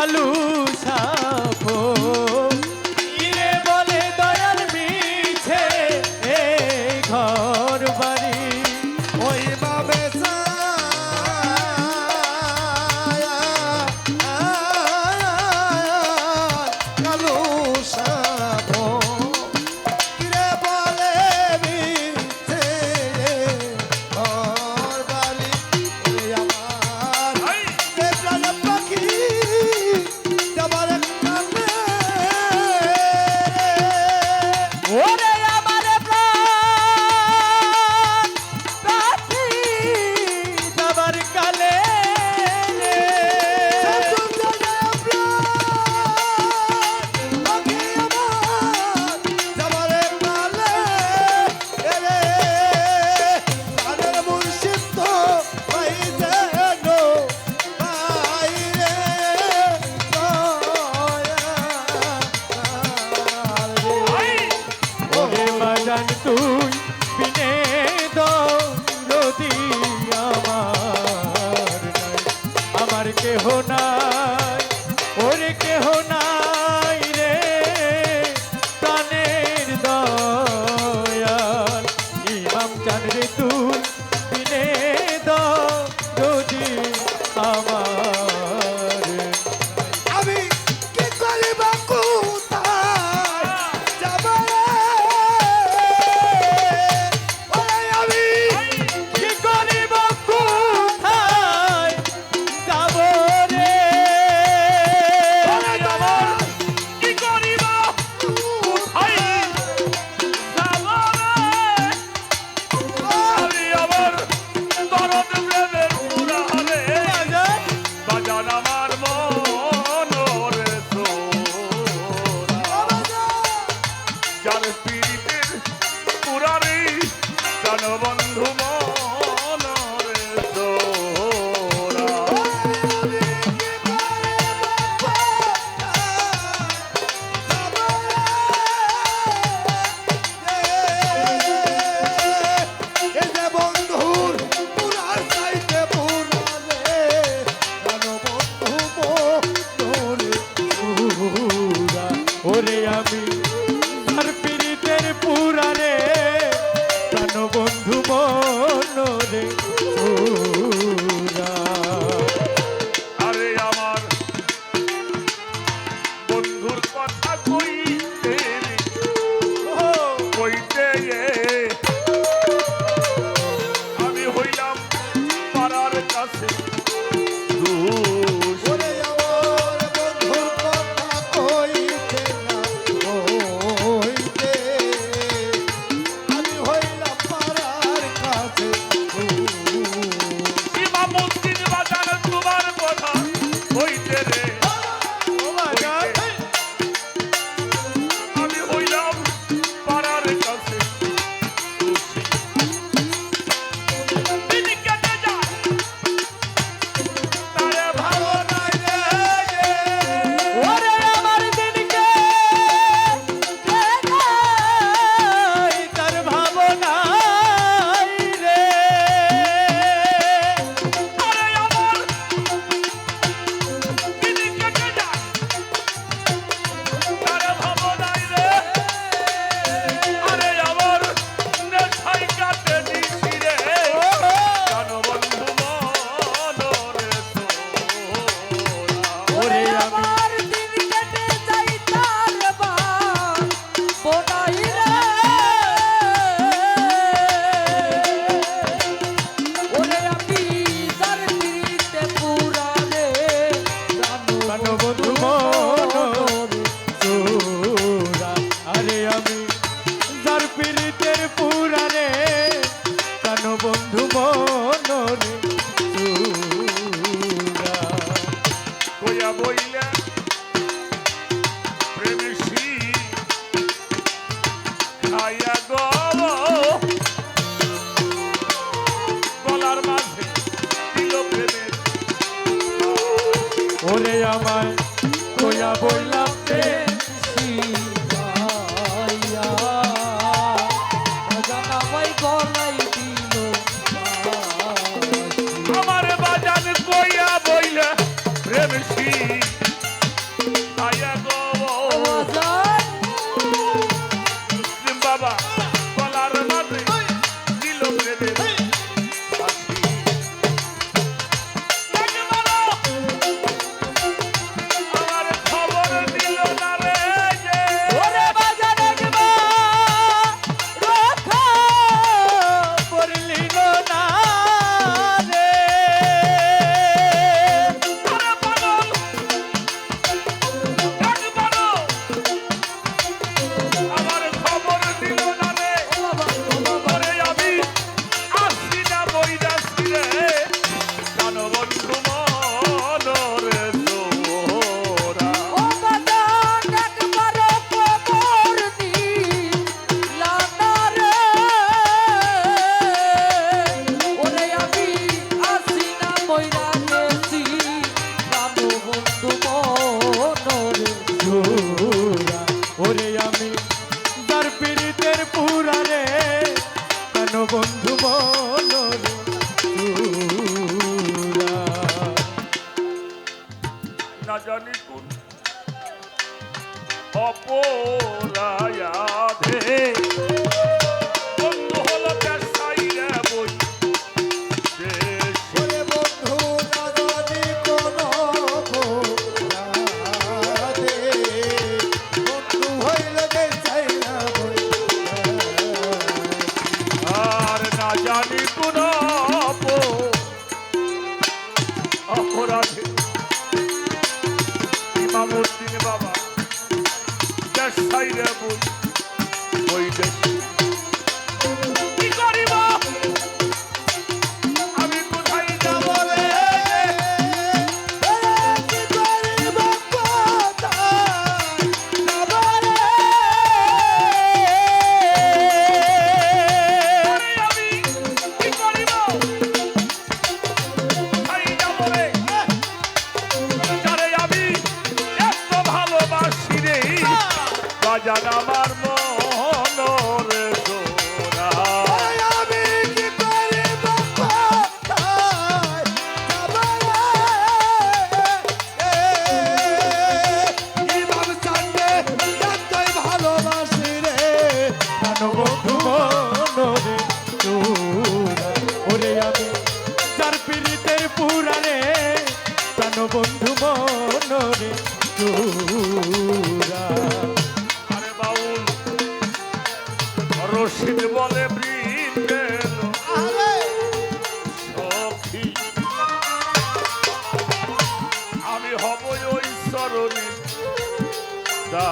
কালু তুই জান বন্ধু বন্ধু রশিদ বলে বৃন্দেল। সখী। আমি হব ওই দা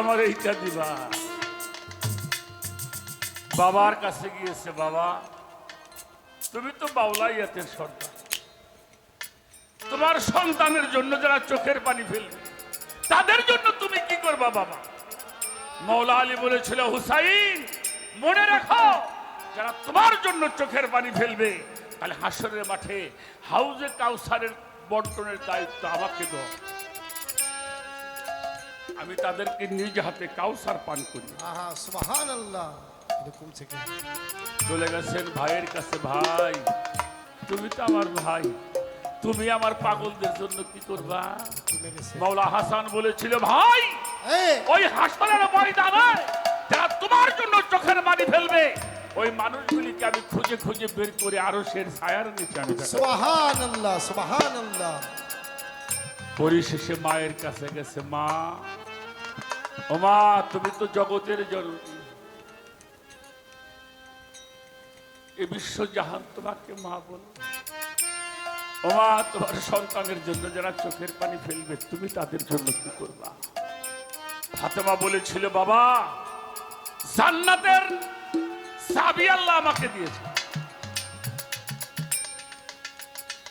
আমার এইটা দিবা। বাবার কাছে গিয়েছে, বাবা, তুমি তো বাউলাইয়াতের সন্তান। তোমার সন্তানের জন্য যারা চোখের পানি ফেলবে, তাদের জন্য তুমি কি করবা, বাবা? মৌলা আলী বলেছিল, হুসাইন, মনে রাখো, যারা তোমার জন্য চোখের পানি ফেলবে, তাহলে হাসরের মাঠে হাউজে কাউসারের বন্টনের দায়িত্ব আমাকে দাও। আমি তাদেরকে নিজ হাতে কাউসার পান করি। চলে গেছেন ভাইয়ের কাছে ভাই তুমি তো আমার ভাই। তুমি আমার পাগলদের জন্য কি করবা? মাওলা হাসান বলেছিল ভাই ওই হাসপাতালের ময়দানে যারা তোমার জন্য চোখের পানি ফেলবে ওই মানুষগুলিকে আমি খুঁজে খুঁজে বের করে আরও সের ছায়ার নিচে আমি পরিশেষে মায়ের কাছে গেছে মা ও মা তুমি তো জগতের জননী এ বিশ্ব জাহান তোমাকে মা বল। ও মা তোমার সন্তানের জন্য যারা চোখের পানি ফেলবে, তুমি তাদের জন্য কি করবা? ফাতেমা বলেছিল, বাবা, জান্নাতের চাবি আল্লাহ আমাকে দিয়েছে।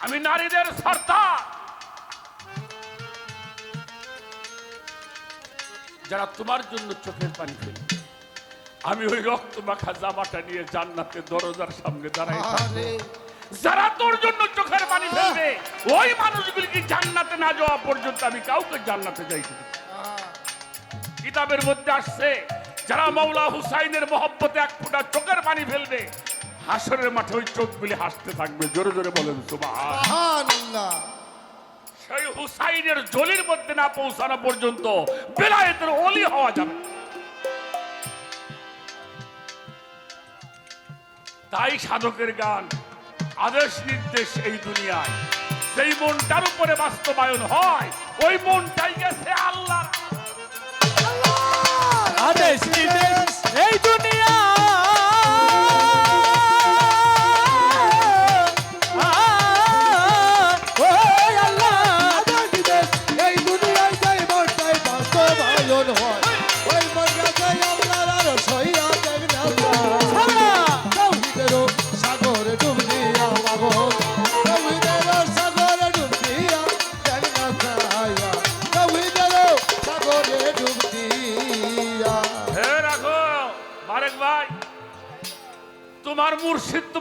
আমি নারীদের সর্দার। যারা তোমার জন্য চোখের পানি ফেলবে আমি ওই রক্ত মাখা জামাটা নিয়ে জান্নাতের দরজার সামনে দাঁড়াই যারা তোর জন্য চোখের পানি ফেলবে ওই মানুষগুলিকে জান্নাতে না যাওয়া পর্যন্ত আমি কাউকে জান্নাতে যাইতে কিতাবের মধ্যে আসছে যারা মৌলা হুসাইনের মহব্বতে এক ফোঁটা চোখের পানি ফেলবে হাসরের মাঠে ওই চোখগুলি হাসতে থাকবে। জোরে জোরে বলেন সুবাহ সুবহানাল্লাহ। হুসাইনের জলির মধ্যে না পৌঁছানো পর্যন্ত বেলায়েতের অলি হওয়া যাবে। তাই সাধকের গান, আদেশ নির্দেশ এই দুনিয়ায়। সেই মনটার উপরে বাস্তবায়ন হয়, ওই মনটাই গেছে আল্লাহ আদেশ নির্দেশ এই দুনিয়া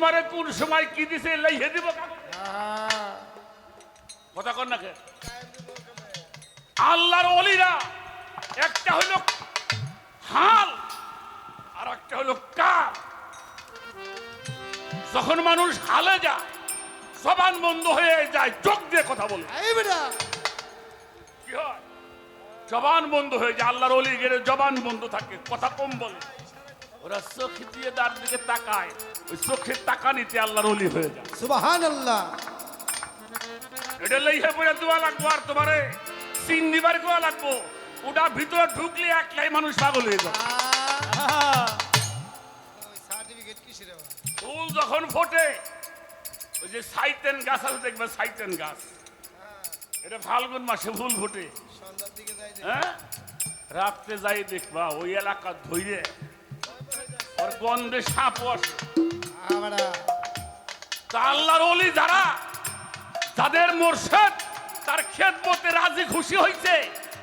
তোমারে কোন সময় কি দিছে লাইহে দিব কথা কর না কে? আল্লাহর অলিরা একটা হলো হাল আর একটা হলো কাল যখন মানুষ হালে যায় জবান বন্ধ হয়ে যায় চোখ দিয়ে কথা বলে। কি হয়? জবান বন্ধ হয়ে যায় আল্লাহর অলি গেলে জবান বন্ধ থাকে কথা কম বলে। ওরা চোখ দিয়ে তার দিকে তাকায়। ওই চোখের তাকানিতে আল্লাহর অলি হয়ে যায়। সুবহানাল্লাহ। এটা লইহে পড়ে দোয়া লাগবো আর তোমারে সিন দিবার গোয়া লাগবো। ওটা ভিতরে ঢুকলে একলাই মানুষ পাগল হয়ে যাবে ফুল যখন ফোটে ওই যে সাইতেন গাছ আছে দেখবে সাইতেন গাছ। এটা ফাল্গুন মাসে ফুল ফোটে। হ্যাঁ? রাত্রে যাই দেখবা ওই এলাকা ধইরে ওর গন্ধে সাপ আসে। আমরা তা আল্লাহর অলি যারা যাদের মোরশেদ তার খেদমতে রাজি খুশি হয়েছে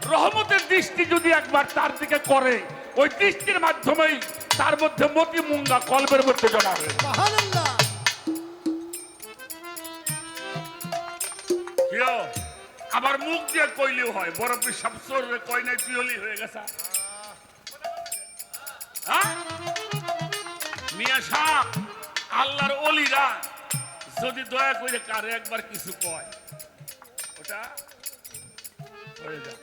রহমতের দৃষ্টি যদি একবার তার দিকে করে ওই দৃষ্টির মাধ্যমেই তার মধ্যে মতি মুঙ্গা কলবের মধ্যে জমা হয়ে যায়। সুবহানাল্লাহ কিয়? আবার মুখ দিয়ে কইলেও হয় বড় পিসাব চোরে কই নাই পিয়লি হয়ে গেছে হ্যাঁ? মিয়া সাহ আল্লাহর অলিরা যদি দয়া করে কারে একবার কিছু কয় ওটা হয়ে যায়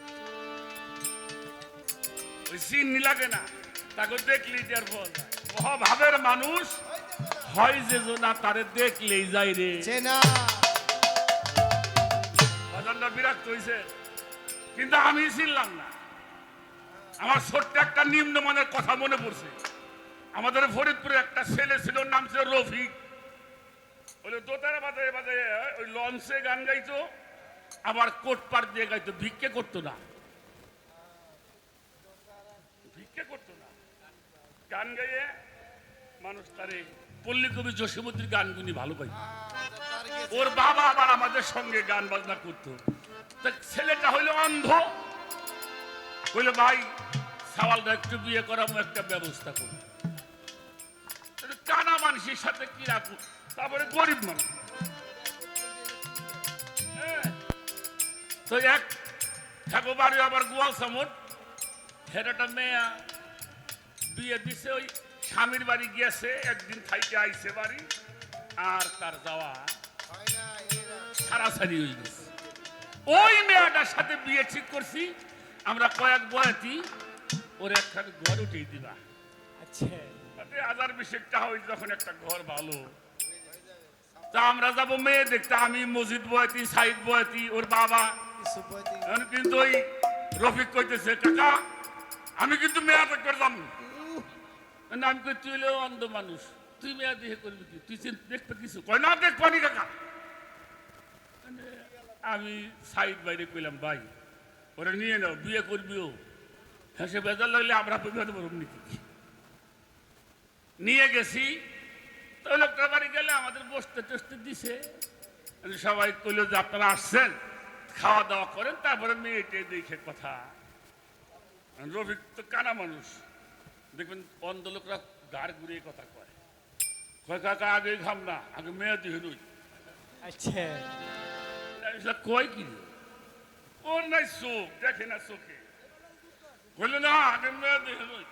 ওই চিনি লাগে না তাকে দেখলি যার বল ভাবের মানুষ হয় যে না তারে দেখলেই যাই রে। চেনা। বাজানটা বিরক্ত হয়েছে কিন্তু আমি ছিলাম না। আমার ছোট্ট একটা নিম্নমানের কথা মনে পড়ছে। আমাদের ফরিদপুরে একটা ছেলে ছিল, নাম ছিল রফিক। ওই দোতারা বাজারে বাজারে, ওই লঞ্চে গান গাইতো, আবার কোট পার দিয়ে গাইতো, ভিক্ষে করতো না। ভিক্ষে করতো না। গান গাইয়ে মানুষ তারে পল্লী কবি জসীমুদ্দির গানগুলি ভালো পাইতো। ওর বাবা আবার আমাদের সঙ্গে গান বাজনা করতো। তা ছেলেটা হইল অন্ধ। বলল ভাই সওয়ালটা একটু বিয়ে করাবো একটা ব্যবস্থা করি। কানা মানুষের সাথে কি রাখব? তারপরে গরিব মানুষ। হ্যাঁ। তো এক ঠাকুর আবার গোয়াল হেরাটা মেয়া বিয়ে দিছে, ওই স্বামীর বাড়ি গিয়েছে, একদিন খাইতে আইছে বাড়ি, আর তার যাওয়া সারাসারি হয়ে গেছে। ওই মেয়েটার সাথে বিয়ে ঠিক করছি, আমরা কয়েক বয়াতি, ওর একখানে ঘর উঠিয়ে দিবা। আচ্ছা। হাজার বিশেক টাকা যখন একটা ঘর ভালো। তা আমরা যাব মেয়ে দেখতে আমি মসজিদ বয়াতি সাইদ বয়াতি ওর বাবা। কিন্তু ওই রফিক কইতেছে কাকা আমি কিন্তু মেয়াদে করলাম না আমি কই তুই অন্ধ মানুষ তুই মেয়া দিয়ে করবি কি? তুই দেখবে কিছু কয় না দেখবানি কাকা? মানে আমি সাইড বাইরে কইলাম ভাই ওরা নিয়ে নাও বিয়ে করবিও হ্যাঁ সে বেজার লাগলে আমরা বিবাদে বলব নাকি নিয়ে গেছি। তো ওই লোকটার বাড়ি গেলে আমাদের বসতে টসতে দিছে। সবাই কইলো যে আপনারা আসছেন খাওয়া দাওয়া করেন তারপরে মেয়েটে দেখে কথা। রফিক তো কানা মানুষ। দেখবেন অন্ধ লোকরা গাড় ঘুরিয়ে কথা কয়। কয় কাকা আগে ঘাম না আগে মেয়ে দিয়ে নই। আচ্ছা। কয় কি? ওর নাই চোখ দেখে না চোখে। বলল না আগে মেয়ে দিয়ে নই।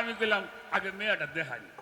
আমি কইলাম আগে মেয়েটা দেখাই।